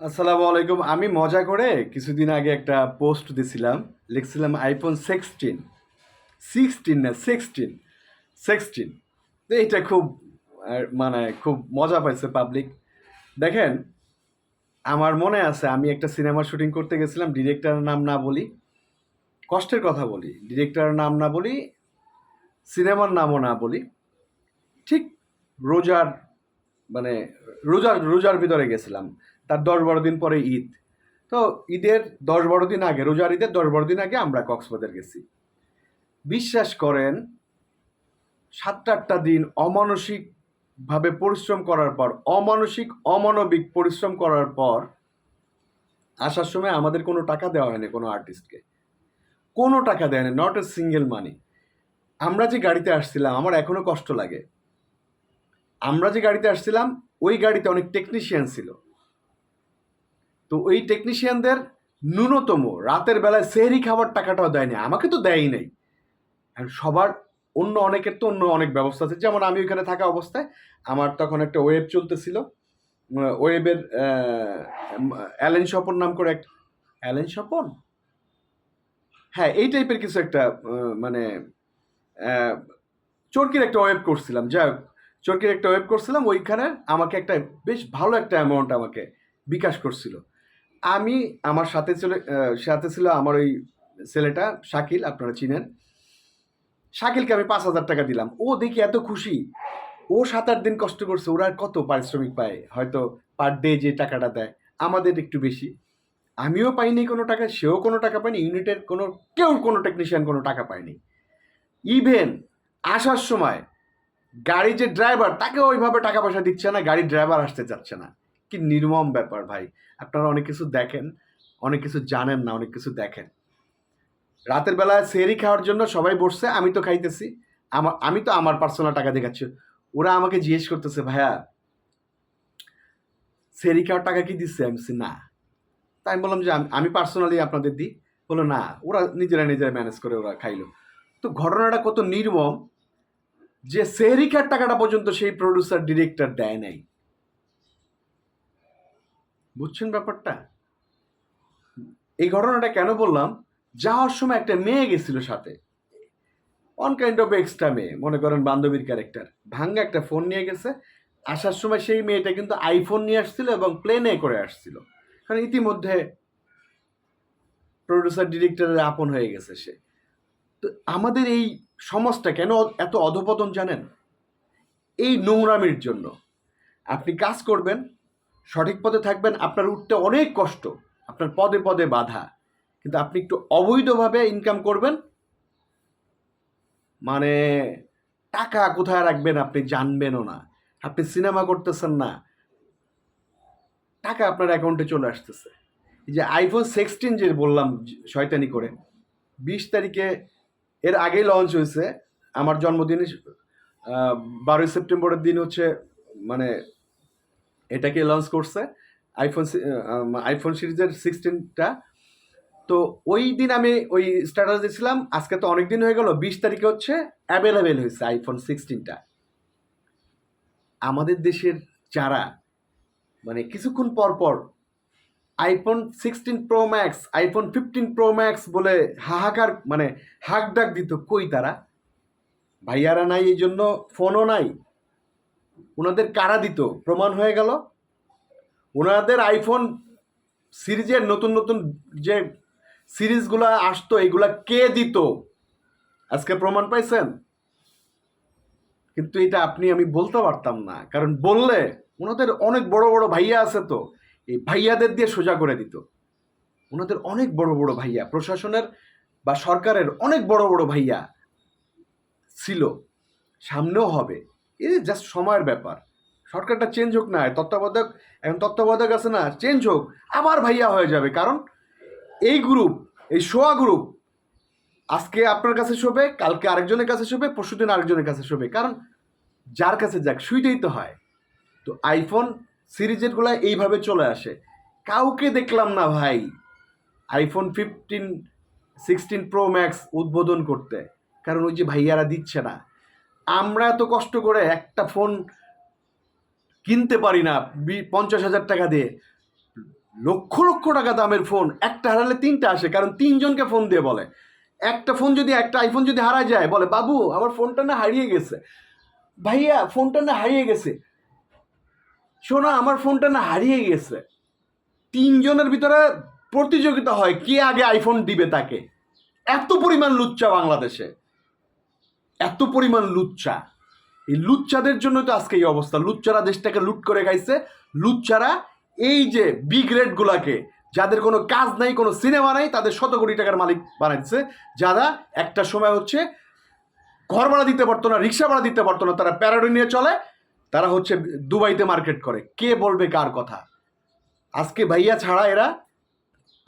আসসালামু আলাইকুম। আমি মজা করে কিছুদিন আগে একটা পোস্ট দিছিলাম। লিখছিলাম আইফোন সিক্সটিন সিক্সটিন না সিক্সটিন সিক্সটিন তো এইটা খুব মানে খুব মজা পাইছে পাবলিক দেখেন, আমার মনে আছে আমি একটা সিনেমা শুটিং করতে গেছিলাম ডিরেক্টরের নাম না বলি, কষ্টের কথা বলি ডিরেক্টরের নাম না বলি সিনেমার নামও না বলি, ঠিক রোজার মানে রোজার রোজার ভিতরে গেছিলাম। তার দশ বারো দিন পরে ঈদ। তো ঈদের দশ বারো দিন আগে, রোজার ঈদের দশ বারো দিন আগে আমরা কক্সবাজার গেছি। বিশ্বাস করেন, সাতটা আটটা দিন অমানসিকভাবে পরিশ্রম করার পর, অমানসিক, অমানবিক পরিশ্রম করার পর আসার সময় আমাদের কোনো টাকা দেওয়া হয়নি কোনো আর্টিস্টকে। কোনো টাকা দেয় না নট এ সিঙ্গেল মানি আমরা যে গাড়িতে আসছিলাম, আমার এখনও কষ্ট লাগে। আমরা যে গাড়িতে আসছিলাম, ওই গাড়িতে অনেক টেকনিশিয়ান ছিল। তো ওই টেকনিশিয়ানদের ন্যূনতম রাতের বেলায় সেহরি খাবার টাকাটাও দেয়নি, আমাকে তো দেয়ই নাই। সবার অন্য অনেকের তো অন্য অনেক ব্যবস্থা আছে। যেমন আমি ওইখানে থাকা অবস্থায় আমার তখন একটা ওয়েব চলতেছিল। ওয়েবের অ্যালেন স্বপন নাম করে এক অ্যালেন স্বপন হ্যাঁ এই টাইপের কিছু একটা মানে চরকির একটা ওয়েব করছিলাম। হোক, চরকির একটা ওয়েব করছিলাম। ওইখানে আমাকে একটা বেশ ভালো একটা অ্যামাউন্ট আমাকে বিকাশ করছিল। আমি আমার সাথে ছিল সাথে ছিল আমার ওই ছেলেটা, শাকিল, আপনারা চিনেন। শাকিলকে আমি পাঁচ হাজার টাকা দিলাম। ও দেখি এত খুশি। ও সাত আট দিন কষ্ট করছে, ওরা কত পারিশ্রমিক পায়? হয়তো পার ডে যে টাকাটা দেয়, আমাদের একটু বেশি। আমিও পাইনি কোনো টাকা, সেও কোনো টাকা পায়নি, ইউনিটের কোনো, কেউ কোনো টেকনিশিয়ান কোনো টাকা পায়নি। ইভেন আসার সময় গাড়ি যে ড্রাইভার তাকে ওইভাবে টাকা পয়সা দিচ্ছে না, গাড়ির ড্রাইভার আসতে চাচ্ছে না। কি নির্মম ব্যাপার ভাই? আপনারা অনেক কিছু দেখেন, অনেক কিছু জানেন না, অনেক কিছু দেখেন। রাতের বেলায় সেরি খাওয়ার জন্য সবাই বসছে, আমি তো খাইতেছি। আমার আমি তো আমার পার্সোনাল টাকা দেখাচ্ছি ওরা আমাকে জিজ্ঞেস করতেছে, ভাইয়া, সেরি খাওয়ার টাকা কি দিচ্ছে? আমি না। তাই আমি বললাম যে, আমি- আমি পার্সোনালি আপনাদের দিই। বলল, না, ওরা নিজেরা নিজেরা ম্যানেজ করে ওরা খাইলো। তো ঘটনাটা কত নির্মম যে সেহরিকার টাকাটা পর্যন্ত সেই প্রডিউসার ডিরেক্টর দেয় নাই। বুঝছেন ব্যাপারটা? এই ঘটনাটা কেন বললাম? যাওয়ার সময় একটা মেয়ে গেছিল সাথে। অন কাইন্ড অফ এক্সট্রা মেয়ে, মনে করেন বান্ধবীর ক্যারেক্টার ভাঙ্গা একটা ফোন নিয়ে গেছে। আসার সময় সেই মেয়েটা কিন্তু আইফোন নিয়ে আসছিল এবং প্লেনে করে আসছিল। কারণ ইতিমধ্যে প্রডিউসার ডিরেক্টরের আপন হয়ে গেছে সে। তো আমাদের এই সমাজটা কেন এত অধপতন জানেন? এই নোংরামির জন্য। আপনি কাজ করবেন সঠিক পথে থাকবেন, আপনার উঠতে অনেক কষ্ট, আপনার পদে পদে বাধা। কিন্তু আপনি একটু অবৈধভাবে ইনকাম করবেন মানে টাকা কোথায় রাখবেন আপনি জানবেনও না। আপনি সিনেমা করতেছেন না, টাকা আপনার অ্যাকাউন্টে চলে আসতেছে। এই যে আইফোন সিক্সটিন যে বললাম শয়তানি করে, বিশ তারিখে এর আগেই লঞ্চ হয়েছে। আমার জন্মদিনে বারোই সেপ্টেম্বরের দিন হচ্ছে মানে এটাকে লঞ্চ করছে? আইফোন আইফোন সিরিজের সিক্সটিনটা তো ওই দিন আমি ওই স্ট্যাটাস দিয়েছিলাম। আজকে তো অনেক দিন হয়ে গেল, বিশ তারিখে হচ্ছে অ্যাভেলেবেল হয়েছে আইফোন সিক্সটিনটা আমাদের দেশের যারা মানে কিছুক্ষণ পর পর iPhone sixteen pro max iPhone fifteen pro max বলে হাহাকার মানে হাক ডাক দিত, কই তারা? ভাইয়ারা নাই, এই জন্য ফোনও নাই। ওনাদের কারা দিত? প্রমাণ হয়ে গেল। ওনাদের আইফোন সিরিজের নতুন নতুন যে সিরিজগুলো আসতো, এগুলা কে দিত? আজকে প্রমাণ পাইছেন? কিন্তু এটা আপনি, আমি বলতে পারতাম না। কারণ বললে ওনাদের অনেক বড় বড় ভাইয়া আছে তো, এই ভাইয়াদের দিয়ে সোজা করে দিত। ওনাদের অনেক বড় বড় ভাইয়া, প্রশাসনের বা সরকারের অনেক বড় বড় ভাইয়া ছিল। সামনেও হবে। এই জাস্ট সময়ের ব্যাপার। সরকারটা চেঞ্জ হোক না, তত্ত্বাবধায়ক এখন তত্ত্বাবধায়ক আছে না চেঞ্জ হোক, আবার ভাইয়া হয়ে যাবে। কারণ এই গ্রুপ এই শোয়া গ্রুপ আজকে আপনার কাছে শোবে, কালকে আরেকজনের কাছে শোবে পরশুদিন আরেকজনের কাছে শোবে। কারণ যার কাছে যাক সুইটাই তো হয়। তো আইফোন সিরিজেরগুলো এইভাবে চলে আসে। কাউকে দেখলাম না ভাই। IPhone fifteen sixteen pro max উদ্বোধন করতে। কারণ ওই যে ভাইয়ারা দিচ্ছে না। আমরা এত কষ্ট করে একটা ফোন কিনতে পারি না পঞ্চাশ হাজার টাকা দিয়ে। লক্ষ লক্ষ টাকা দামের ফোন, একটা হারালে তিনটা আসে, কারণ তিনজনকে ফোন দিয়ে বলে। একটা ফোন যদি, একটা আইফোন যদি হারা যায়, বলে, বাবু, আমার ফোনটা না হারিয়ে গেছে। ভাইয়া, ফোনটা না হারিয়ে গেছে। শোনা, আমার ফোনটা না হারিয়ে গেছে। তিনজনের ভিতরে প্রতিযোগিতা হয় কে আগে আইফোন দিবে তাকে। এত পরিমাণ লুচ্চা বাংলাদেশে। এত পরিমাণ লুচ্চা এই লুচ্চাদের জন্য তো আজকে এই অবস্থা। লুচ্চারা দেশটাকে লুট করে খাইছে। লুচ্চারা এই যে বি গ্রেডগুলাকে যাদের কোনো কাজ নাই, কোনো সিনেমা নাই, তাদের শত কোটি টাকার মালিক বানাচ্ছে যারা একটা সময় হচ্ছে ঘর ভাড়া দিতে পারতো না, রিক্সা ভাড়া দিতে পারতো না, তারা প্যারাডি নিয়ে চলে, তারা হচ্ছে দুবাইতে মার্কেট করে। কে বলবে কার কথা? আজকে ভাইয়া ছাড়া এরা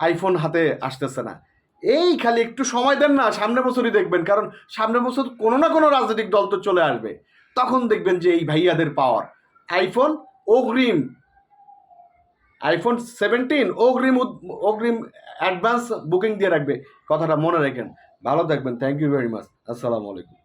আইফোন হাতে আসতেছে না। এই খালি একটু সময় দেন না সামনে বছরই দেখবেন, কারণ সামনে বছর কোনো না কোনো রাজনৈতিক দল তো চলে আসবে। তখন দেখবেন যে এই ভাইয়াদের পাওয়ার আইফোন অগ্রিম আইফোন সেভেন্টিন অগ্রিম অগ্রিম অ্যাডভান্স বুকিং দিয়ে রাখবে। কথাটা মনে রাখেন। ভালো থাকবেন। থ্যাংক ইউ ভেরি মাচ আসসালামু আলাইকুম।